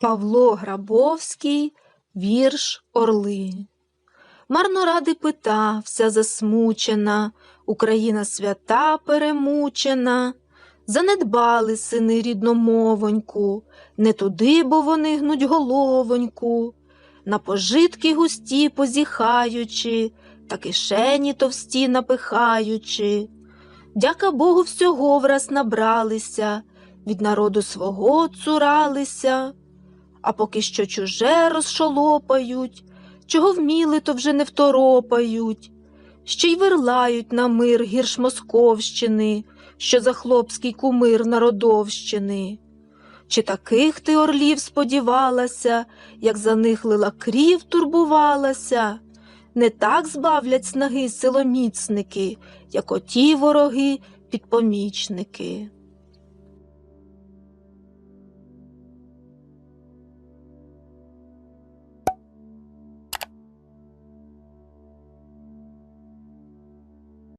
Павло Грабовський, вірш Орли. Марно ради питався засмучена, Україна свята перемучена. Занедбали сини рідномовоньку, не туди, бо вони гнуть головоньку, на пожитки густі позіхаючи, та кишені товсті напихаючи. Дяка Богу, всього враз набралися, від народу свого цуралися, а поки що чуже розшолопають, чого вміли, то вже не второпають, ще й вирлають на мир гірш Московщини, що за хлопський кумир народовщини. Чи таких ти орлів сподівалася, як за них лила крів турбувалася? Не так збавлять снаги силоміцники, як оті вороги підпомічники.